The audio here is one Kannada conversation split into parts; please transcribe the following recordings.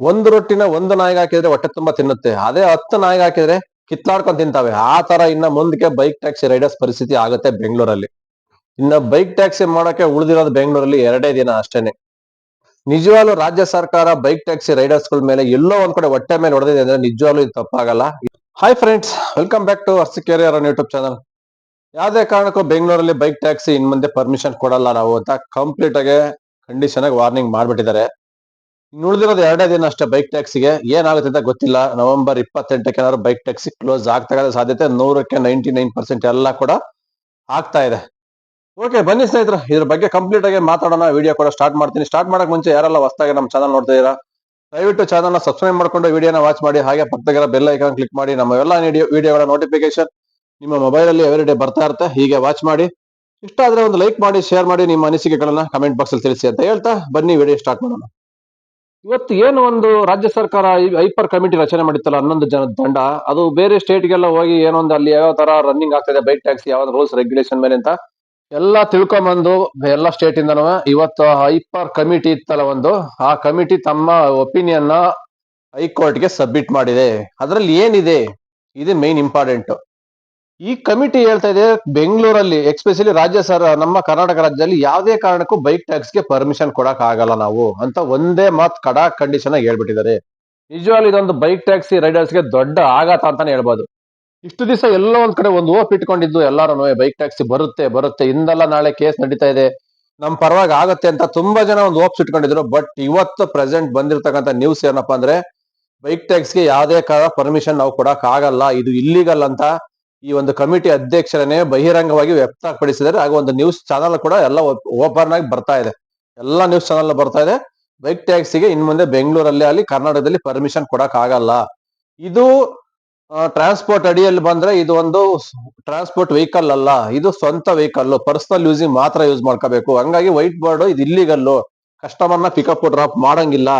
ಒಂದು ರೊಟ್ಟಿನ ಒಂದು ನಾಯಿಗೆ ಹಾಕಿದ್ರೆ ಹೊಟ್ಟೆ ತುಂಬಾ ತಿನ್ನುತ್ತೆ. ಅದೇ ಹತ್ತು ನಾಯಿಗೆ ಹಾಕಿದ್ರೆ ಕಿತ್ಲಾಡ್ಕೊಂಡ್ ತಿಂತಾವೆ. ಆ ತರ ಇನ್ನ ಮುಂದಕ್ಕೆ ಬೈಕ್ ಟ್ಯಾಕ್ಸಿ ರೈಡರ್ಸ್ ಪರಿಸ್ಥಿತಿ ಆಗುತ್ತೆ ಬೆಂಗಳೂರಲ್ಲಿ. ಇನ್ನ ಬೈಕ್ ಟ್ಯಾಕ್ಸಿ ಮಾಡೋಕೆ ಉಳಿದಿರೋದು ಬೆಂಗಳೂರಲ್ಲಿ ಎರಡೇ ದಿನ ಅಷ್ಟೇನೆ. ನಿಜವಾಗ್ಲು ರಾಜ್ಯ ಸರ್ಕಾರ ಬೈಕ್ ಟ್ಯಾಕ್ಸಿ ರೈಡರ್ಸ್ಗಳ ಮೇಲೆ ಎಲ್ಲೋ ಒಂದ್ ಕಡೆ ಹೊಟ್ಟೆ ಮೇಲೆ ಹೊಡೆದಿದೆ ಅಂದ್ರೆ ನಿಜವಾಗ್ಲೂ ಇದು ತಪ್ಪಾಗಲ್ಲ. Hi friends welcome back to ಅರ್ಸಿಕೇರಿಯರ್ YouTube channel ಯಾವ್ದೇ ಕಾರಣಕ್ಕೂ ಬೆಂಗಳೂರಲ್ಲಿ ಬೈಕ್ ಟ್ಯಾಕ್ಸಿ ಇನ್ ಮುಂದೆ ಪರ್ಮಿಷನ್ ಕೊಡಲ್ಲ ನಾವು ಅಂತ ಕಂಪ್ಲೀಟ್ ಆಗಿ ಕಂಡೀಷನ್ ಆಗಿ ವಾರ್ನಿಂಗ್ ಮಾಡ್ಬಿಟ್ಟಿದ್ದಾರೆ. ಉಳಿದಿರೋದು ಎರಡೇ ದಿನ ಅಷ್ಟೇ ಬೈಕ್ ಟ್ಯಾಕ್ಸಿಗೆ ಏನಾಗುತ್ತೆ ಅಂತ ಗೊತ್ತಿಲ್ಲ. ನವೆಂಬರ್ ಇಪ್ಪತ್ತೆಂಟಕ್ಕೆ ಏನಾದ್ರು ಬೈಕ್ ಟ್ಯಾಕ್ಸಿ ಕ್ಲೋಸ್ ಆಗ್ತಾ ಸಾಧ್ಯತೆ. ನೂರಕ್ಕೆ ನೈಂಟಿ ನೈನ್ ಪರ್ಸೆಂಟ್ ಎಲ್ಲ ಕೂಡ ಆಗ್ತಾ ಇದೆ. ಓಕೆ ಬನ್ನಿ ಸ್ನೇಹಿತರೆ. ಇದ್ರ ಬಗ್ಗೆ ಕಂಪ್ಲೀಟ್ ಆಗಿ ಮಾತಾಡೋಣ. ವಿಡಿಯೋ ಕೂಡ ಸ್ಟಾರ್ಟ್ ಮಾಡ್ತೀನಿ. ಸ್ಟಾರ್ಟ್ ಮಾಡಕ್ ಮುಂಚೆ ಯಾರೆಲ್ಲ ಹೊಸದಾಗಿ ನಮ್ಮ ಚಾನಲ್ ನೋಡ್ತಾ ಇದೀರಾ ದಯವಿಟ್ಟು ಚಾನಲ್ನ ಸಬ್ಸ್ಕ್ರೈಬ್ ಮಾಡ್ಕೊಂಡು ವಿಡಿಯೋನ ವಾಚ್ ಮಾಡಿ. ಹಾಗೆ ಪಕ್ಕದಾಗಿರೋ ಬೆಲ್ ಐಕಾನ್ ಕ್ಲಿಕ್ ಮಾಡಿ. ನಮ್ಮ ಎಲ್ಲ ವಿಡಿಯೋಗಳ ನೋಟಿಫಿಕೇಶನ್ ನಿಮ್ಮ ಮೊಬೈಲ್ ಅಲ್ಲಿ ಎವ್ರಿ ಡೇ ಬರ್ತಾ ಇರುತ್ತೆ. ಹೀಗೆ ವಾಚ್ ಮಾಡಿ. ಇಷ್ಟ ಆದ್ರೆ ಒಂದು ಲೈಕ್ ಮಾಡಿ ಶೇರ್ ಮಾಡಿ ನಿಮ್ಮ ಅನಿಸಿಕೆಗಳನ್ನ ಕಮೆಂಟ್ ಬಾಕ್ಸ್ ಅಲ್ಲಿ ತಿಳಿಸಿ ಅಂತ ಹೇಳ್ತಾ ಬನ್ನಿ. ವಿಡಿಯೋ ಸ್ಟಾರ್ಟ್ ಮಾಡೋಣ. ಇವತ್ತು ಏನು ಒಂದು ರಾಜ್ಯ ಸರ್ಕಾರ ಹೈಪರ್ ಕಮಿಟಿ ರಚನೆ ಮಾಡಿತ್ತಲ್ಲ ಹನ್ನೊಂದು ಜನ ತಂಡ ಅದು ಬೇರೆ ಸ್ಟೇಟ್ಗೆಲ್ಲ ಹೋಗಿ ಏನೋ ಒಂದು ಅಲ್ಲಿ ಯಾವ ತರ ರನ್ನಿಂಗ್ ಆಗ್ತಿದೆ ಬೈಕ್ ಟ್ಯಾಕ್ಸಿ ಯಾವ ರೂಲ್ಸ್ ರೆಗ್ಯುಲೇಷನ್ ಮೇಲೆ ಅಂತ ಎಲ್ಲ ತಿಳ್ಕೊಂಬಂದು ಎಲ್ಲ ಸ್ಟೇಟ್ ಇಂದನೂ ಇವತ್ತು ಹೈಪರ್ ಕಮಿಟಿ ಇತ್ತಲ್ಲ ಒಂದು, ಆ ಕಮಿಟಿ ತಮ್ಮ ಒಪಿನಿಯನ್ನ ಹೈಕೋರ್ಟ್ಗೆ ಸಬ್ಮಿಟ್ ಮಾಡಿದೆ. ಅದರಲ್ಲಿ ಏನಿದೆ? ಇದು ಮೇನ್ ಇಂಪಾರ್ಟೆಂಟ್ ಈ ಕಮಿಟಿ ಹೇಳ್ತಾ ಇದೆ ಬೆಂಗಳೂರಲ್ಲಿ ಎಕ್ಸ್ಪೆಷಲಿ ರಾಜ್ಯ ಸರ್, ನಮ್ಮ ಕರ್ನಾಟಕ ರಾಜ್ಯದಲ್ಲಿ ಯಾವುದೇ ಕಾರಣಕ್ಕೂ ಬೈಕ್ ಟ್ಯಾಕ್ಸ್ಗೆ ಪರ್ಮಿಷನ್ ಕೊಡಕ್ ಆಗಲ್ಲ ನಾವು ಅಂತ ಒಂದೇ ಮಾತ್ ಕಡಾ ಕಂಡೀಷನ್ ಆಗಿ ಹೇಳ್ಬಿಟ್ಟಿದ್ದಾರೆ. ನಿಜವಾಗ್ಲೂ ಇದೊಂದು ಬೈಕ್ ಟ್ಯಾಕ್ಸಿ ರೈಡರ್ಸ್ಗೆ ದೊಡ್ಡ ಆಘಾತ ಅಂತಾನೆ ಹೇಳ್ಬೋದು. ಇಷ್ಟು ದಿವಸ ಎಲ್ಲೋ ಒಂದ್ ಕಡೆ ಒಂದು ಓಪ್ ಇಟ್ಕೊಂಡಿದ್ದು ಎಲ್ಲಾರು ಬೈಕ್ ಟ್ಯಾಕ್ಸಿ ಬರುತ್ತೆ ಬರುತ್ತೆ, ಇಂದಲ್ಲ ನಾಳೆ ಕೇಸ್ ನಡೀತಾ ಇದೆ, ನಮ್ ಪರವಾಗಿ ಆಗುತ್ತೆ ಅಂತ ತುಂಬಾ ಜನ ಒಂದು ಓಪ್ಸ್ ಇಟ್ಕೊಂಡಿದ್ರು. ಬಟ್ ಇವತ್ತು ಪ್ರೆಸೆಂಟ್ ಬಂದಿರತಕ್ಕಂಥ ನ್ಯೂಸ್ ಏನಪ್ಪಾ ಅಂದ್ರೆ ಬೈಕ್ ಟ್ಯಾಕ್ಸ್ಗೆ ಯಾವುದೇ ಕಾರಣ ಪರ್ಮಿಷನ್ ನಾವು ಕೊಡಕ್ ಆಗಲ್ಲ, ಇದು ಇಲ್ಲಿಗಲ್ಲ ಅಂತ ಈ ಒಂದು ಕಮಿಟಿ ಅಧ್ಯಕ್ಷರನ್ನೇ ಬಹಿರಂಗವಾಗಿ ವ್ಯಕ್ತಪಡಿಸಿದ್ದಾರೆ. ಹಾಗೂ ಒಂದು ನ್ಯೂಸ್ ಚಾನಲ್ ಕೂಡ ಎಲ್ಲ ಓಪನ್ ಆಗಿ ಬರ್ತಾ ಇದೆ. ಎಲ್ಲ ನ್ಯೂಸ್ ಚಾನಲ್ ಬರ್ತಾ ಇದೆ. ಬೈಕ್ ಟ್ಯಾಕ್ಸಿಗೆ ಇನ್ ಮುಂದೆ ಬೆಂಗಳೂರಲ್ಲಿ ಅಲ್ಲಿ ಕರ್ನಾಟಕದಲ್ಲಿ ಪರ್ಮಿಷನ್ ಕೊಡಕ್ ಆಗಲ್ಲ ಇದು ಟ್ರಾನ್ಸ್ಪೋರ್ಟ್ ಅಡಿಯಲ್ಲಿ ಬಂದ್ರೆ ಇದು ಒಂದು ಟ್ರಾನ್ಸ್ಪೋರ್ಟ್ ವೆಹಿಕಲ್ ಅಲ್ಲ. ಇದು ಸ್ವಂತ ವೆಹಿಕಲ್ ಪರ್ಸನಲ್ ಯೂಸಿಂಗ್ ಮಾತ್ರ ಯೂಸ್ ಮಾಡ್ಕೋಬೇಕು. ಹಂಗಾಗಿ ವೈಟ್ ಬೋರ್ಡ್ ಇದು ಇಲ್ಲಿಗಲ್ಲು ನ ಪಿಕಪ್ ಡ್ರಾಪ್ ಮಾಡಂಗಿಲ್ಲ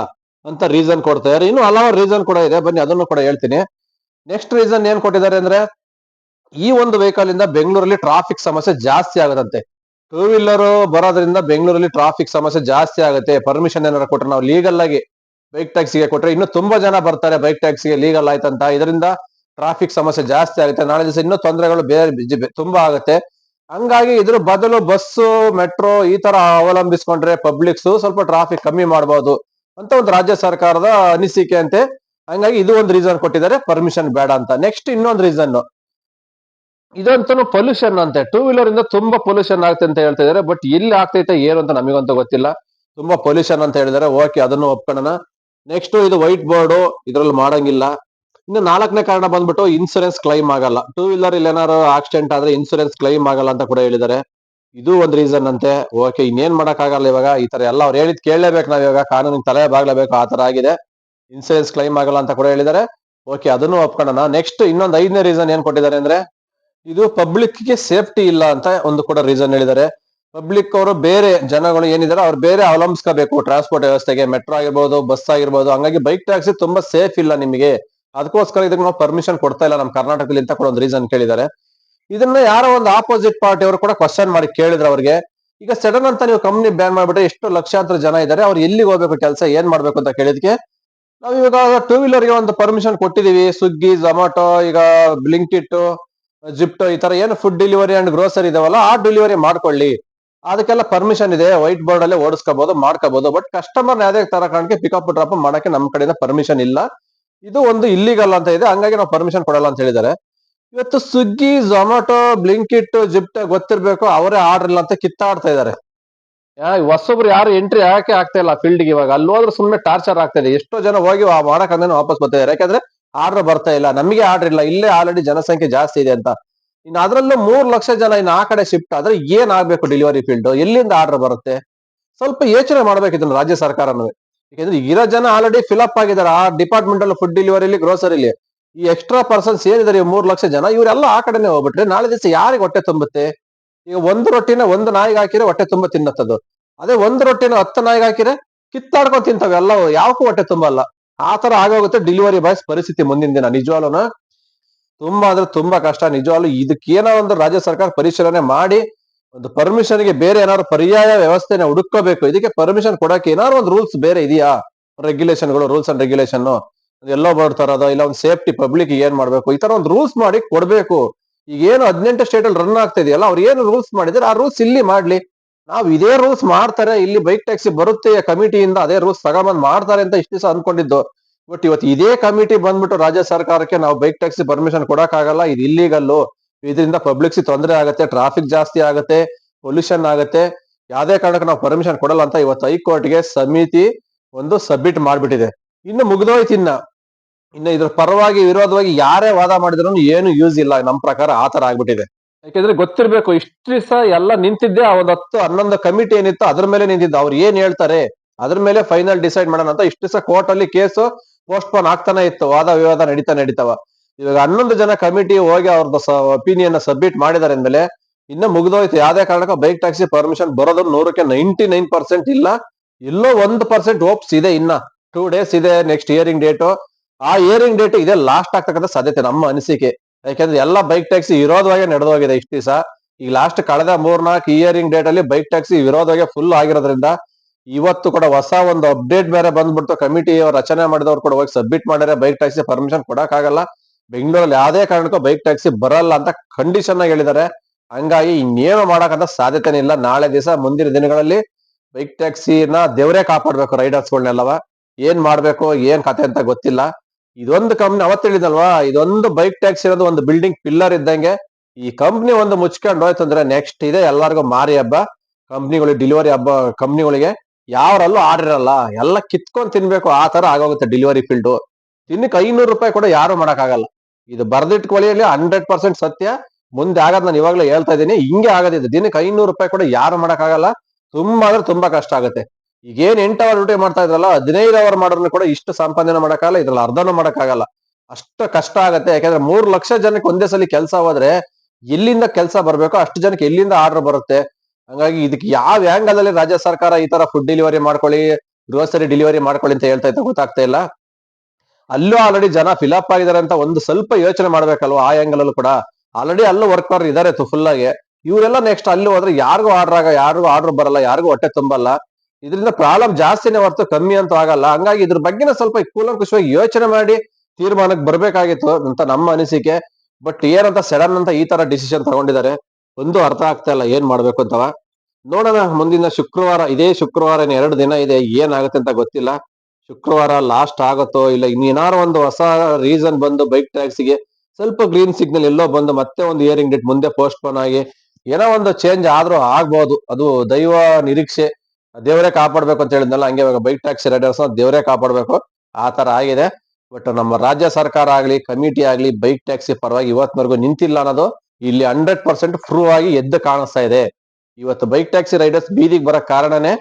ಅಂತ ರೀಸನ್ ಕೊಡ್ತಾ ಇದಾರೆ ಇನ್ನು ಹಲವಾರು ರೀಸನ್ ಕೂಡ ಇದೆ. ಬನ್ನಿ, ಅದನ್ನು ಕೂಡ ಹೇಳ್ತೀನಿ. ನೆಕ್ಸ್ಟ್ ರೀಸನ್ ಏನ್ ಕೊಟ್ಟಿದ್ದಾರೆ ಅಂದ್ರೆ ಈ ಒಂದು ವೆಹಿಕಲ್ ಇಂದ ಬೆಂಗಳೂರಲ್ಲಿ ಟ್ರಾಫಿಕ್ ಸಮಸ್ಯೆ ಜಾಸ್ತಿ ಆಗುತ್ತಂತೆ ಟೂ ವೀಲರ್ ಬರೋದ್ರಿಂದ ಬೆಂಗಳೂರಲ್ಲಿ ಟ್ರಾಫಿಕ್ ಸಮಸ್ಯೆ ಜಾಸ್ತಿ ಆಗುತ್ತೆ. ಪರ್ಮಿಷನ್ ಏನಾರ ಕೊಟ್ರೆ ನಾವು ಲೀಗಲ್ ಆಗಿ ಬೈಕ್ ಟ್ಯಾಕ್ಸಿಗೆ ಕೊಟ್ರೆ ಇನ್ನು ತುಂಬಾ ಜನ ಬರ್ತಾರೆ ಬೈಕ್ ಟ್ಯಾಕ್ಸಿಗೆ ಲೀಗಲ್ ಆಯ್ತಂತ ಇದರಿಂದ ಟ್ರಾಫಿಕ್ ಸಮಸ್ಯೆ ಜಾಸ್ತಿ ಆಗುತ್ತೆ. ನಾಳೆ ದಿವಸ ಇನ್ನೂ ತೊಂದರೆಗಳು ಬೇರೆ ತುಂಬಾ ಆಗುತ್ತೆ. ಹಂಗಾಗಿ ಇದ್ರ ಬದಲು ಬಸ್ಸು ಮೆಟ್ರೋ ಈ ತರ ಅವಲಂಬಿಸ್ಕೊಂಡ್ರೆ ಪಬ್ಲಿಕ್ಸ್ ಸ್ವಲ್ಪ ಟ್ರಾಫಿಕ್ ಕಮ್ಮಿ ಮಾಡಬಹುದು ಅಂತ ಒಂದು ರಾಜ್ಯ ಸರ್ಕಾರದ ಅನಿಸಿಕೆ ಅಂತೆ. ಹಂಗಾಗಿ ಇದು ಒಂದು ರೀಸನ್ ಕೊಟ್ಟಿದ್ದಾರೆ. ಪರ್ಮಿಷನ್ ಬೇಡ ಅಂತ. ನೆಕ್ಸ್ಟ್ ಇನ್ನೊಂದು ರೀಸನ್ ಇದಂತೂ ಪೊಲ್ಯೂಷನ್ ಅಂತೆ. ಟೂ ವೀಲರ್ ಇಂದ ತುಂಬಾ ಪೊಲ್ಯೂಷನ್ ಆಗ್ತದೆ ಅಂತ ಹೇಳ್ತಾ ಇದಾರೆ ಬಟ್ ಎಲ್ಲಿ ಆಗ್ತೈತೆ, ಏನು ಅಂತ ನಮಗಂತೂ ಗೊತ್ತಿಲ್ಲ. ತುಂಬಾ ಪೊಲ್ಯೂಷನ್ ಅಂತ ಹೇಳಿದಾರೆ ಓಕೆ ಅದನ್ನು ಒಪ್ಕೊಳ್ಳೋಣ. ನೆಕ್ಸ್ಟ್ ಇದು ವೈಟ್ ಬೋರ್ಡ್ ಇದ್ರಲ್ಲಿ ಮಾಡಂಗಿಲ್ಲ. ಇನ್ನು ನಾಲ್ಕನೇ ಕಾರಣ ಬಂದ್ಬಿಟ್ಟು ಇನ್ಸೂರೆನ್ಸ್ ಕ್ಲೈಮ್ ಆಗಲ್ಲ. ಟೂ ವೀಲರ್ ಇಲ್ಲಿ ಏನಾರು ಆಕ್ಸಿಡೆಂಟ್ ಆದ್ರೆ ಇನ್ಸೂರೆನ್ಸ್ ಕ್ಲೈಮ್ ಆಗಲ್ಲ ಅಂತ ಕೂಡ ಹೇಳಿದ್ದಾರೆ. ಇದು ಒಂದ್ ರೀಸನ್ ಅಂತೆ. ಓಕೆ ಇನ್ನೇನ್ ಮಾಡಕ್ ಆಗಲ್ಲ ಇವಾಗ. ಈ ತರ ಎಲ್ಲ ಅವ್ರು ಹೇಳಿದ್ ಕೇಳಲೇಬೇಕು ನಾವ್ ಇವಾಗ. ಕಾನೂನಿನ ತಲೆ ಬಾಗ್ಲೇಬೇಕು, ಆ ತರ ಆಗಿದೆ. ಇನ್ಸೂರೆನ್ಸ್ ಕ್ಲೈಮ್ ಆಗಲ್ಲ ಅಂತ ಕೂಡ ಹೇಳಿದ್ದಾರೆ. ಓಕೆ ಅದನ್ನು ಒಪ್ಕೊಳ್ಳೋಣ. ನೆಕ್ಸ್ಟ್ ಇನ್ನೊಂದು ಐದನೇ ರೀಸನ್ ಏನ್ ಕೊಟ್ಟಿದ್ದಾರೆ ಅಂದ್ರೆ ಇದು ಪಬ್ಲಿಕ್ಗೆ ಸೇಫ್ಟಿ ಇಲ್ಲ ಅಂತ ಒಂದು ಕೂಡ ರೀಸನ್ ಹೇಳಿದ್ದಾರೆ. ಪಬ್ಲಿಕ್ ಅವರು ಬೇರೆ ಜನಗಳು ಏನಿದ್ದಾರೆ ಅವ್ರು ಬೇರೆ ಅವಲಂಬಿಸ್ಕೋಬೇಕು. ಟ್ರಾನ್ಸ್ಪೋರ್ಟ್ ವ್ಯವಸ್ಥೆಗೆ ಮೆಟ್ರೋ ಆಗಿರ್ಬೋದು ಬಸ್ ಆಗಿರ್ಬೋದು. ಹಂಗಾಗಿ ಬೈಕ್ ಟ್ಯಾಕ್ಸಿ ತುಂಬಾ ಸೇಫ್ ಇಲ್ಲ ನಿಮಗೆ. ಅದಕ್ಕೋಸ್ಕರ ಇದಕ್ಕೆ ನಾವು ಪರ್ಮಿಷನ್ ಕೊಡ್ತಾ ಇಲ್ಲ ನಮ್ಮ ಕರ್ನಾಟಕದಲ್ಲಿ ಅಂತ ಕೂಡ ಒಂದು ರೀಸನ್ ಕೇಳಿದ್ದಾರೆ. ಇದನ್ನ ಯಾರೋ ಒಂದು ಆಪೋಸಿಟ್ ಪಾರ್ಟಿ ಅವರು ಕೂಡ ಕ್ವಶನ್ ಮಾಡಿ ಕೇಳಿದ್ರು ಅವ್ರಿಗೆ. ಈಗ ಸಡನ್ ಅಂತ ನೀವು ಕಂಪ್ನಿ ಬ್ಯಾನ್ ಮಾಡ್ಬಿಟ್ರೆ ಎಷ್ಟು ಲಕ್ಷಾಂತರ ಜನ ಇದ್ದಾರೆ, ಅವ್ರು ಎಲ್ಲಿಗೆ ಹೋಗ್ಬೇಕು ಕೆಲಸ, ಏನ್ ಮಾಡ್ಬೇಕು ಅಂತ ಕೇಳಿದ್ಕೆ? ನಾವು ಇವಾಗ ಟೂ ವೀಲರ್ಗೆ ಒಂದು ಪರ್ಮಿಷನ್ ಕೊಟ್ಟಿದೀವಿ ಸ್ವಿಗ್ಗಿ ಜೊಮ್ಯಾಟೊ ಈಗ ಬ್ಲಿಂಕಿಟ್ ಜಿಪ್ಟೋ ಈ ತರ ಏನು ಫುಡ್ ಡೆಲಿವರಿ ಅಂಡ್ ಗ್ರೋಸರಿ ಇದಾವಲ್ಲ, ಆ ಡೆಲಿವರಿ ಮಾಡ್ಕೊಳ್ಳಿ. ಅದಕ್ಕೆಲ್ಲ ಪರ್ಮಿಷನ್ ಇದೆ ವೈಟ್ ಬೋರ್ಡ್ ಅಲ್ಲೇ ಓಡಿಸ್ಕೋಬಹುದು ಮಾಡ್ಕೋಬಹುದು ಬಟ್ ಕಸ್ಟಮರ್ ಯಾವುದೇ ತರ ಕಾರಣಕ್ಕೆ ಪಿಕಪ್ ಡ್ರಾಪ್ ಮಾಡಕ್ಕೆ ನಮ್ಮ ಕಡೆಯಿಂದ ಪರ್ಮಿಷನ್ ಇಲ್ಲ. ಇದು ಒಂದು ಇಲ್ಲಿಗಲ್ ಅಂತ ಇದೆ, ಹಂಗಾಗಿ ನಾವು ಪರ್ಮಿಷನ್ ಕೊಡಲ್ಲ ಅಂತ ಹೇಳಿದ್ದಾರೆ. ಇವತ್ತು ಸ್ವಿಗ್ಗಿ ಝೊಮ್ಯಾಟೊ ಬ್ಲಿಂಕಿಟ್ ಜಿಪ್ಟ ಗೊತ್ತಿರ್ಬೇಕು, ಅವರೇ ಆರ್ಡರ್ ಇಲ್ಲ ಅಂತ ಕಿತ್ತಾಡ್ತಾ ಇದ್ದಾರೆ. ಹೊಸೊಬ್ರು ಯಾರು ಎಂಟ್ರಿ ಯಾಕೆ ಆಗ್ತಾ ಇಲ್ಲ ಫೀಲ್ಡ್ಗೆ ಇವಾಗ. ಅಲ್ಲಿ ಹೋದ್ರೆ ಸುಮ್ಮನೆ ಟಾರ್ಚರ್ ಆಗ್ತಾ ಇದೆ. ಎಷ್ಟೋ ಜನ ಹೋಗಿ ಮಾಡಕ್ ವಾಪಸ್ ಬರ್ತಾ ಇದಾರೆ ಯಾಕಂದ್ರೆ ಆರ್ಡರ್ ಬರ್ತಾ ಇಲ್ಲ. ನಮಗೆ ಆರ್ಡರ್ ಇಲ್ಲ. ಇಲ್ಲೇ ಆಲ್ರೆಡಿ ಜನಸಂಖ್ಯೆ ಜಾಸ್ತಿ ಇದೆ ಅಂತ. ಇನ್ನು ಅದರಲ್ಲೂ ಮೂರು ಲಕ್ಷ ಜನ ಇನ್ನು ಆ ಕಡೆ ಶಿಫ್ಟ್ ಆದ್ರೆ ಏನ್ ಆಗ್ಬೇಕು ಡೆಲಿವರಿ ಫೀಲ್ಡ್ ಎಲ್ಲಿಂದ ಆರ್ಡರ್ ಬರುತ್ತೆ? ಸ್ವಲ್ಪ ಯೋಚನೆ ಮಾಡ್ಬೇಕು ಇದನ್ನ ರಾಜ್ಯ ಸರ್ಕಾರನೂ. ಯಾಕಂದ್ರೆ ಇರೋ ಜನ ಆಲ್ರೆಡಿ ಫಿಲಪ್ ಆಗಿದ್ದಾರೆ. ಆ ಡಿಪಾರ್ಟ್ಮೆಂಟ್ ಅಲ್ಲಿ ಫುಡ್ ಡೆಲಿವರಿಲಿ ಗ್ರೋಸರಿಲಿ ಈ ಎಕ್ಸ್ಟ್ರಾ ಪರ್ಸನ್ಸ್ ಏನಿದ್ದಾರೆ ಮೂರ್ ಲಕ್ಷ ಜನ, ಇವರೆಲ್ಲ ಆ ಕಡೆನೆ ಹೋಗ್ಬಿಟ್ರೆ ನಾಳೆ ದಿವಸ ಯಾರಿಗೆ ಹೊಟ್ಟೆ ತುಂಬುತ್ತೆ? ಈಗ ಒಂದು ರೊಟ್ಟಿನ ಒಂದು ನಾಯಿಗೆ ಹಾಕಿದ್ರೆ ಹೊಟ್ಟೆ ತುಂಬ ತಿನ್ನತ್ತದು. ಅದೇ ಒಂದು ರೊಟ್ಟಿನ ಹತ್ತು ನಾಯಿಗೆ ಹಾಕಿದ್ರೆ ಕಿತ್ತಾಡ್ಕೊಂಡು ತಿಂತವೆ. ಎಲ್ಲವೂ ಯಾವಕ್ಕೂ ಹೊಟ್ಟೆ ತುಂಬಲ್ಲ. ಆ ತರ ಆಗೋಗುತ್ತೆ ಡೆಲಿವರಿ ಬಾಯ್ಸ್ ಪರಿಸ್ಥಿತಿ ಮುಂದಿನ ದಿನ. ನಿಜವಾಗ್ಲೂ ತುಂಬಾ ಅಂದ್ರೆ ತುಂಬಾ ಕಷ್ಟ. ನಿಜವಾಗ್ಲು ಇದಕ್ಕೇನೋ ಒಂದು ರಾಜ್ಯ ಸರ್ಕಾರ ಪರಿಶೀಲನೆ ಮಾಡಿ, ಒಂದು ಪರ್ಮಿಷನ್ಗೆ ಬೇರೆ ಏನಾದ್ರು ಪರ್ಯಾಯ ವ್ಯವಸ್ಥೆನ ಹುಡುಕೋಬೇಕು ಇದಕ್ಕೆ ಪರ್ಮಿಷನ್ ಕೊಡಕ್ಕೆ ಏನಾದ್ರು ಒಂದು ರೂಲ್ಸ್ ಬೇರೆ ಇದೆಯಾ? ರೆಗ್ಯುಲೇಷನ್ಗಳು ರೂಲ್ಸ್ ಅಂಡ್ ರೆಗ್ಯುಲೇಷನ್ ಎಲ್ಲೋ ಬರ್ತಾರದೋ, ಇಲ್ಲ ಒಂದು ಸೇಫ್ಟಿ ಪಬ್ಲಿಕ್ ಏನ್ ಮಾಡ್ಬೇಕು? ಈ ತರ ಒಂದು ರೂಲ್ಸ್ ಮಾಡಿ ಕೊಡ್ಬೇಕು. ಈಗ ಏನು ಹದಿನೆಂಟು ಸ್ಟೇಟ್ ಅಲ್ಲಿ ರನ್ ಆಗ್ತಾ ಇದೆಯಲ್ಲ, ಅವ್ರು ಏನು ರೂಲ್ಸ್ ಮಾಡಿದ್ರೆ ಆ ರೂಲ್ಸ್ ಇಲ್ಲಿ ಮಾಡ್ಲಿ. ನಾವ್ ಇದೇ ರೂಲ್ಸ್ ಮಾಡ್ತಾರೆ, ಇಲ್ಲಿ ಬೈಕ್ ಟ್ಯಾಕ್ಸಿ ಬರುತ್ತೆ ಕಮಿಟಿಯಿಂದ, ಅದೇ ರೂಲ್ಸ್ ತಗೊಂಬಂದ್ ಮಾಡ್ತಾರೆ ಅಂತ ಇಷ್ಟು ದಿವಸ ಅನ್ಕೊಂಡಿದ್ದು. ಬಟ್ ಇವತ್ತು ಇದೇ ಕಮಿಟಿ ಬಂದ್ಬಿಟ್ಟು ರಾಜ್ಯ ಸರ್ಕಾರಕ್ಕೆ ನಾವು ಬೈಕ್ ಟ್ಯಾಕ್ಸಿ ಪರ್ಮಿಷನ್ ಕೊಡಕ್ಕಾಗಲ್ಲ, ಇದು ಇಲ್ಲಿಗಲ್ಲು ಇದರಿಂದ ಪಬ್ಲಿಕ್ಸ್ ತೊಂದರೆ ಆಗುತ್ತೆ ಟ್ರಾಫಿಕ್ ಜಾಸ್ತಿ ಆಗುತ್ತೆ ಪೊಲ್ಯೂಷನ್ ಆಗುತ್ತೆ. ಯಾವ್ದೇ ಕಾರಣಕ್ಕೆ ನಾವು ಪರ್ಮಿಷನ್ ಕೊಡಲ್ಲ ಅಂತ ಇವತ್ತು ಹೈಕೋರ್ಟ್ಗೆ ಸಮಿತಿ ಒಂದು ಸಬ್ಮಿಟ್ ಮಾಡ್ಬಿಟ್ಟಿದೆ. ಇನ್ನು ಮುಗಿದೋಯ್ತು ಇನ್ನ. ಇನ್ನು ಇದ್ರ ಪರವಾಗಿ, ವಿರೋಧವಾಗಿ ಯಾರೇ ವಾದ ಮಾಡಿದ್ರು ಏನು ಯೂಸ್ ಇಲ್ಲ. ನಮ್ಮ ಪ್ರಕಾರ ಆ ತರ ಆಗ್ಬಿಟ್ಟಿದೆ. ಯಾಕೆಂದ್ರೆ ಗೊತ್ತಿರ್ಬೇಕು ಇಷ್ಟು ದಿವಸ ಎಲ್ಲ ನಿಂತಿದ್ದೆ ಆ ಒಂದ್ ಹತ್ತು, ಹನ್ನೊಂದು ಕಮಿಟಿ ಏನಿತ್ತು ಅದ್ರ ಮೇಲೆ ನಿಂತಿದ್ದು. ಅವ್ರು ಏನ್ ಹೇಳ್ತಾರೆ, ಅದ್ರ ಮೇಲೆ ಫೈನಲ್ ಡಿಸೈಡ್ ಮಾಡೋಣ ಅಂತ ಇಷ್ಟು ದಿವಸ ಕೋರ್ಟ್ ಅಲ್ಲಿ ಕೇಸು ಪೋಸ್ಟ್ ಪೋನ್ ಆಗ್ತಾನೆ ಇತ್ತು. ವಾದ ವಿವಾದ ನಡೀತಾ ನಡೀತಾವ. ಇವಾಗ ಹನ್ನೊಂದು ಜನ ಕಮಿಟಿ ಹೋಗಿ ಅವ್ರದ್ದು ಒಪಿನಿಯನ್ ಸಬ್ಮಿಟ್ ಮಾಡಿದಾರೆ ಅಂದ್ಮೇಲೆ ಇನ್ನೂ ಮುಗಿದೋಯ್ತು. ಯಾವ್ದೇ ಕಾರಣಕ್ಕೂ ಬೈಕ್ ಟ್ಯಾಕ್ಸಿ ಪರ್ಮಿಷನ್ ಬರೋದು ನೂರಕ್ಕೆ ನೈಂಟಿ ನೈನ್ ಪರ್ಸೆಂಟ್ ಇಲ್ಲ ಎಲ್ಲೋ ಒಂದು ಪರ್ಸೆಂಟ್ ಹೋಪ್ಸ್ ಇದೆ ಇನ್ನ. ಟೂ ಡೇಸ್ ಇದೆ ನೆಕ್ಸ್ಟ್ ಇಯರಿಂಗ್ ಡೇಟು ಆ ಇಯರಿಂಗ್ ಡೇಟ್ ಇದೆ ಲಾಸ್ಟ್ ಆಗ್ತಕ್ಕಂಥ ಸಾಧ್ಯತೆ ನಮ್ಮ ಅನಿಸಿಕೆ. ಯಾಕಂದ್ರೆ ಎಲ್ಲ ಬೈಕ್ ಟ್ಯಾಕ್ಸಿ ವಿರೋಧವಾಗಿ ನಡೆದೋಗಿದೆ ಇಷ್ಟು ದಿವಸ. ಈಗ ಲಾಸ್ಟ್ ಕಳೆದ ಮೂರ್ನಾಲ್ಕು ಇಯರಿಂಗ್ ಡೇಟ್ ಅಲ್ಲಿ ಬೈಕ್ ಟ್ಯಾಕ್ಸಿ ವಿರೋಧವಾಗಿ ಫುಲ್ ಆಗಿರೋದ್ರಿಂದ ಇವತ್ತು ಕೂಡ ಹೊಸ ಒಂದು ಅಪ್ಡೇಟ್ ಬೇರೆ ಬಂದ್ಬಿಡ್ತು. ಕಮಿಟಿ ರಚನೆ ಮಾಡಿದವ್ರು ಕೂಡ ಹೋಗಿ ಸಬ್ಮಿಟ್ ಮಾಡಿದ್ರೆ ಬೈಕ್ ಟ್ಯಾಕ್ಸಿ ಪರ್ಮಿಷನ್ ಕೊಡಕ್ಕಾಗಲ್ಲ. ಬೆಂಗಳೂರಲ್ಲಿ ಯಾವುದೇ ಕಾರಣಕ್ಕೂ ಬೈಕ್ ಟ್ಯಾಕ್ಸಿ ಬರಲ್ಲ ಅಂತ ಕಂಡೀಷನ್ ಆಗಿ ಹೇಳಿದ್ದಾರೆ. ಹಂಗಾಗಿ ಇನ್ನೇನು ಮಾಡಕ್ಕಂತ ಸಾಧ್ಯತೆನೇ ಇಲ್ಲ. ನಾಳೆ ದಿವಸ ಮುಂದಿನ ದಿನಗಳಲ್ಲಿ ಬೈಕ್ ಟ್ಯಾಕ್ಸಿನ ದೇವರೇ ಕಾಪಾಡ್ಬೇಕು ರೈಡರ್ಸ್ಗಳನ್ನೆಲ್ಲವ ಏನ್ ಮಾಡ್ಬೇಕು, ಏನ್ ಕತೆ ಅಂತ ಗೊತ್ತಿಲ್ಲ. ಇದೊಂದು ಕಂಪ್ನಿ ಅವತ್ತು ಹೇಳಿದಲ್ವಾ? ಇದೊಂದು ಬೈಕ್ ಟ್ಯಾಕ್ಸ್ ಇರೋದು ಒಂದು ಬಿಲ್ಡಿಂಗ್ ಪಿಲ್ಲರ್ ಇದ್ದಂಗೆ. ಈ ಕಂಪ್ನಿ ಒಂದು ಮುಚ್ಕೊಂಡು ಹೋಯ್ತು ಅಂದ್ರೆ ನೆಕ್ಸ್ಟ್ ಇದೆ ಎಲ್ಲರಿಗೂ ಮಾರಿ ಹಬ್ಬ. ಕಂಪ್ನಿಗಳಿಗೆ ಡೆಲಿವರಿ ಹಬ್ಬ ಕಂಪ್ನಿಗಳಿಗೆ ಯಾವ್ರಲ್ಲೂ ಆರ್ಡರ್ ಇರಲ್ಲ ಎಲ್ಲ ಕಿತ್ಕೊಂಡ್ ತಿನ್ಬೇಕು, ಆ ತರ ಆಗೋಗುತ್ತೆ ಡೆಲಿವರಿ ಫೀಲ್ಡ್ ತಿನ್ನಕ್ಕೆ ಐನೂರು ರೂಪಾಯಿ ಕೂಡ ಯಾರು ಮಾಡಕ್ಕಾಗಲ್ಲ. ಇದು ಬರ್ದಿಟ್ಕೊಳ್ಳಿ ಹಂಡ್ರೆಡ್ ಪರ್ಸೆಂಟ್ ಸತ್ಯ. ಮುಂದೆ ಆಗದ್ ನಾನು ಇವಾಗ್ಲೇ ಹೇಳ್ತಾ ಇದ್ದೀನಿ. ಹಿಂಗೆ ಆಗದಿದೆ ದಿನಕ್ಕೆ ಐನೂರು ರೂಪಾಯಿ ಕೂಡ ಯಾರು ಮಾಡಕ್ಕಾಗಲ್ಲ. ತುಂಬಾ ಅಂದ್ರೆ ತುಂಬಾ ಕಷ್ಟ ಆಗುತ್ತೆ. ಈಗ ಏನ್ ಎಂಟು ಅವರ್ ಡ್ಯೂಟಿ ಮಾಡ್ತಾ ಇದ್ರಲ್ಲ, ಹದಿನೈದು ಅವರ್ ಮಾಡೋದ್ರಲ್ಲಿ ಕೂಡ ಇಷ್ಟು ಸಂಪಾದನೆ ಮಾಡಕ್ಕಾಗಲ್ಲ, ಇದ್ರಲ್ಲಿ ಅರ್ಧನೂ ಮಾಡಕ್ಕಾಗಲ್ಲ. ಅಷ್ಟು ಕಷ್ಟ ಆಗುತ್ತೆ. ಯಾಕಂದ್ರೆ ಮೂರ್ ಲಕ್ಷ ಜನಕ್ಕೆ ಒಂದೇ ಸಲ ಕೆಲಸ ಹೋದ್ರೆ ಎಲ್ಲಿಂದ ಕೆಲಸ ಬರ್ಬೇಕೋ ಅಷ್ಟು ಜನಕ್ಕೆ ಎಲ್ಲಿಂದ ಆರ್ಡರ್ ಬರುತ್ತೆ. ಹಂಗಾಗಿ ಇದಕ್ಕೆ ಯಾವ ಆಂಗಲ್ ಅಲ್ಲಿ ರಾಜ್ಯ ಸರ್ಕಾರ ಈ ತರ ಫುಡ್ ಡೆಲಿವರಿ ಮಾಡ್ಕೊಳ್ಳಿ ಗ್ರೋಸರಿ ಡೆಲಿವರಿ ಮಾಡ್ಕೊಳ್ಳಿ ಅಂತ ಹೇಳ್ತಾ ಇದ್ದ ಗೊತ್ತಾಗ್ತಾ ಇಲ್ಲ. ಅಲ್ಲೂ ಆಲ್ರೆಡಿ ಜನ ಫಿಲಪ್ ಆಗಿದ್ದಾರೆ ಅಂತ ಒಂದು ಸ್ವಲ್ಪ ಯೋಚನೆ ಮಾಡ್ಬೇಕಲ್ವಾ ಆ ಆಂಗಲ್ ಅಲ್ಲೂ ಕೂಡ. ಆಲ್ರೆಡಿ ಅಲ್ಲೂ ವರ್ಕರ್ ಇದಾರೆ ಫುಲ್ ಆಗಿ. ಇವರೆಲ್ಲ ನೆಕ್ಸ್ಟ್ ಅಲ್ಲಿ ಹೋದ್ರೆ ಯಾರಿಗೂ ಆರ್ಡರ್ ಆಗ, ಯಾರಿಗೂ ಆರ್ಡರ್ ಬರಲ್ಲ, ಯಾರಿಗೂ ಹೊಟ್ಟೆ ತುಂಬಲ್ಲ. ಇದರಿಂದ ಪ್ರಾಬ್ಲಮ್ ಜಾಸ್ತಿನೇ ಹೊರತು ಕಮ್ಮಿ ಅಂತೂ ಆಗಲ್ಲ. ಹಂಗಾಗಿ ಇದ್ರ ಬಗ್ಗೆ ಸ್ವಲ್ಪ ಕೂಲಂಕುಷವಾಗಿ ಯೋಚನೆ ಮಾಡಿ ತೀರ್ಮಾನಕ್ಕೆ ಬರಬೇಕಾಗಿತ್ತು ಅಂತ ನಮ್ಮ ಅನಿಸಿಕೆ. ಬಟ್ ಏನಂತ ಸಡನ್ ಅಂತ ಈ ತರ ಡಿಸಿಷನ್ ತಗೊಂಡಿದ್ದಾರೆ. ಒಂದು ಅರ್ಥ ಆಗ್ತಾ ಇಲ್ಲ ಏನ್ ಮಾಡ್ಬೇಕು ಅಂತವ. ನೋಡೋಣ, ಮುಂದಿನ ಶುಕ್ರವಾರ, ಇದೇ ಶುಕ್ರವಾರ ಎರಡು ದಿನ ಇದೆ, ಏನಾಗುತ್ತೆ ಅಂತ ಗೊತ್ತಿಲ್ಲ. ಶುಕ್ರವಾರ ಲಾಸ್ಟ್ ಆಗುತ್ತೋ ಇಲ್ಲ ಇನ್ನೇನಾರು ಒಂದು ಹೊಸ ರೀಸನ್ ಬಂದು ಬೈಕ್ ಟ್ಯಾಕ್ಸಿಗೆ ಸ್ವಲ್ಪ ಗ್ರೀನ್ ಸಿಗ್ನಲ್ ಎಲ್ಲೋ ಬಂದು ಮತ್ತೆ ಒಂದು ಇಯರಿಂಗ್ ಡೇಟ್ ಮುಂದೆ ಪೋಸ್ಟ್ಪೋನ್ ಆಗಿ ಏನೋ ಒಂದು ಚೇಂಜ್ ಆದ್ರೂ ಆಗ್ಬಹುದು ಅದು ದೈವ ನಿರೀಕ್ಷೆ. ದೇವರೇ ಕಾಪಾಡ್ಬೇಕು ಅಂತ ಹೇಳಿದ್ನಲ್ಲ, ಹಂಗೆ ಇವಾಗ ಬೈಕ್ ಟ್ಯಾಕ್ಸಿ ರೈಡರ್ಸ್ ದೇವರೇ ಕಾಪಾಡ್ಬೇಕು. ಆ ತರ ಆಗಿದೆ. ಬಟ್ ನಮ್ಮ ರಾಜ್ಯ ಸರ್ಕಾರ ಆಗ್ಲಿ ಕಮಿಟಿ ಆಗ್ಲಿ ಬೈಕ್ ಟ್ಯಾಕ್ಸಿ ಪರವಾಗಿ ಇವತ್ತಿನವರೆಗೂ ನಿಂತಿಲ್ಲ ಅನ್ನೋದು ಇಲ್ಲಿ ಹಂಡ್ರೆಡ್ ಪರ್ಸೆಂಟ್ ಪ್ರೂವ್ ಆಗಿ ಎದ್ದು ಕಾಣಿಸ್ತಾ ಇದೆ. ಇವತ್ತು ಬೈಕ್ ಟ್ಯಾಕ್ಸಿ ರೈಡರ್ಸ್ ಬೀದಿಗೆ ಬರೋ ಕಾರಣನೇ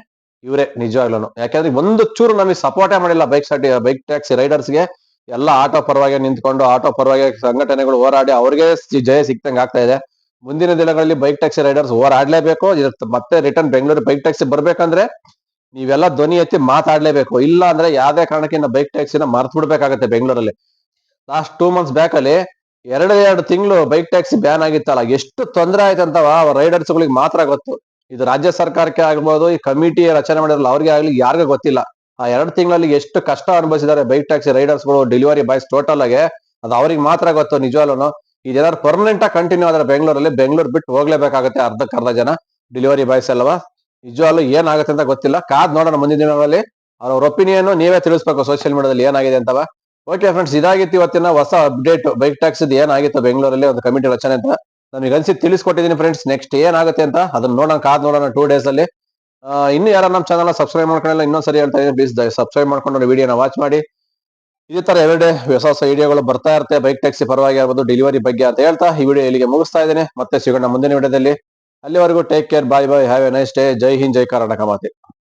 ಇವರೇ ನಿಜವಾಗ್ಲೂ ಯಾಕಂದ್ರೆ ಒಂದು ಚೂರು ನಮಗೆ ಸಪೋರ್ಟೇ ಮಾಡಿಲ್ಲ ಬೈಕ್ ಸಾಟಿ ಬೈಕ್ ಟ್ಯಾಕ್ಸಿ ರೈಡರ್ಸ್ಗೆ ಎಲ್ಲ ಆಟೋ ಪರವಾಗಿ ನಿಂತ್ಕೊಂಡು, ಆಟೋ ಪರವಾಗಿ ಸಂಘಟನೆಗಳು ಹೋರಾಡಿ ಅವ್ರಿಗೆ ಜಯ ಸಿಕ್ತಂಗೆ ಆಗ್ತಾ ಇದೆ. ಮುಂದಿನ ದಿನಗಳಲ್ಲಿ ಬೈಕ್ ಟ್ಯಾಕ್ಸಿ ರೈಡರ್ಸ್ ಹೋರಾಡ್ಲೇಬೇಕು ಆಡ್ಲೇಬೇಕು. ಮತ್ತೆ ರಿಟರ್ನ್ ಬೆಂಗಳೂರು ಬೈಕ್ ಟ್ಯಾಕ್ಸಿ ಬರ್ಬೇಕಂದ್ರೆ ನೀವೆಲ್ಲ ಧ್ವನಿ ಎತ್ತಿ ಮಾತಾಡ್ಲೇಬೇಕು. ಇಲ್ಲ ಅಂದ್ರೆ ಯಾವ್ದೇ ಕಾರಣಕ್ಕೆ ಬೈಕ್ ಟ್ಯಾಕ್ಸಿನ ಮರ್ತ್ ಬಿಡ್ಬೇಕಾಗತ್ತೆ ಬೆಂಗಳೂರಲ್ಲಿ ಲಾಸ್ಟ್ ಟೂ ಮಂತ್ಸ್ ಬ್ಯಾಕ್ ಅಲ್ಲಿ ಎರಡು ಎರಡು ತಿಂಗಳು ಬೈಕ್ ಟ್ಯಾಕ್ಸಿ ಬ್ಯಾನ್ ಆಗಿತ್ತಲ್ಲ. ಎಷ್ಟು ತೊಂದರೆ ಆಯ್ತಂತ ರೈಡರ್ಸ್ ಗಳಿಗೆ ಮಾತ್ರ ಗೊತ್ತು. ಇದು ರಾಜ್ಯ ಸರ್ಕಾರಕ್ಕೆ ಆಗ್ಬೋದು, ಈ ಕಮಿಟಿ ರಚನೆ ಮಾಡಿರಲ್ಲ, ಅವ್ರಿಗೆ ಆಗ್ಲಿ ಯಾರಿಗೂ ಗೊತ್ತಿಲ್ಲ. ಆ ಎರಡು ತಿಂಗಳಲ್ಲಿ ಎಷ್ಟು ಕಷ್ಟ ಅನುಭವಿಸಿದ್ದಾರೆ ಬೈಕ್ ಟ್ಯಾಕ್ಸಿ ರೈಡರ್ಸ್ಗಳು ಡೆಲಿವರಿ ಬಾಯ್ಸ್ ಟೋಟಲ್ ಆಗಿ, ಅದು ಅವ್ರಿಗೆ ಮಾತ್ರ ಗೊತ್ತು ನಿಜವಾಗ್ಲೂ ಇದೇನಾದ್ರು ಪರ್ಮನೆಂಟ್ ಆಗಿ ಕಂಟಿನ್ಯೂ ಆದ್ರೆ ಬೆಂಗಳೂರಲ್ಲಿ, ಬೆಂಗಳೂರು ಬಿಟ್ಟು ಹೋಗ್ಲೇಬೇಕಾಗುತ್ತೆ ಅರ್ಧಕ್ಕೆ ಅರ್ಧ ಜನ ಡೆಲಿವರಿ ಬಾಯ್ಸ್ ಅಲ್ವಾ? ನಿಜವಾಗ್ಲೂ ಏನಾಗುತ್ತೆ ಅಂತ ಗೊತ್ತಿಲ್ಲ. ಕಾದ್ ನೋಡೋಣ ಮುಂದಿನ ದಿನಗಳಲ್ಲಿ. ಅವ್ರ ಒಪಿನಿಯನ್ ನೀವೇ ತಿಳಿಸ್ಬೇಕು ಸೋಷಿಯಲ್ ಮೀಡಿಯಾದಲ್ಲಿ ಏನಾಗಿದೆ ಅಂತವ. ಓಕೆ ಫ್ರೆಂಡ್ಸ್ ಇದಾಗಿತ್ತು ಇವತ್ತಿನ ಹೊಸ ಅಪ್ಡೇಟ್ ಬೈಕ್ ಟ್ಯಾಕ್ಸ್ ಏನಾಗಿತ್ತು ಬೆಂಗಳೂರಲ್ಲಿ? ಒಂದು ಕಮಿಟಿ ರಚನೆ ಅಂತ ನಮಗೆ ಅನ್ಸಿ ತಿಳಿಸ್ಕೊಟ್ಟಿದ್ದೀನಿ ಫ್ರೆಂಡ್ಸ್ ನೆಕ್ಸ್ಟ್ ಏನಾಗುತ್ತೆ ಅಂತ ಅದನ್ನ ನೋಡೋಣ, ಕಾದ್ ನೋಡೋಣ ಟೂ ಡೇಸ್ ಅಲ್ಲಿ. ಇನ್ನು ಯಾರು ನಮ್ಮ ಚಾನಲ್ ಸಬ್ಸ್ಕ್ರೈಬ್ ಮಾಡ್ಕೊಂಡಿಲ್ಲ, ಇನ್ನೊಂದ್ಸರಿ ಹೇಳ್ತಾ ಇದ್ದೀನಿ ಪ್ಲೀಸ್ ಸಬ್ಸ್ಕ್ರೈಬ್ ಮಾಡ್ಕೊಂಡು ವಿಡಿಯೋನ ವಾಚ್ ಮಾಡಿ. ಇದೇ ತರ ಎರಡೇ ಹೊಸ ಹೊಸ ವಿಡಿಯೋಗಳು ಬರ್ತಾ ಇರುತ್ತೆ. ಬೈಕ್ ಟ್ಯಾಕ್ಸಿ ಪರವಾಗಿ ಆಗ್ಬೋದು ಡೆಲಿವರಿ ಬಗ್ಗೆ ಅಂತ ಹೇಳ್ತಾ ಈ ವಿಡಿಯೋ ಇಲ್ಲಿಗೆ ಮುಗಿಸ್ತಾ ಇದ್ದೇನೆ. ಮತ್ತೆ ಸಿಗೋಣ ಮುಂದಿನ ವಿಡಿಯೋದಲ್ಲಿ. ಅಲ್ಲಿವರೆಗೂ take care bye bye have a nice day ಜೈ ಹಿಂದ್, ಜೈ ಕರ್ನಾಟಕ ಮಾತೆ.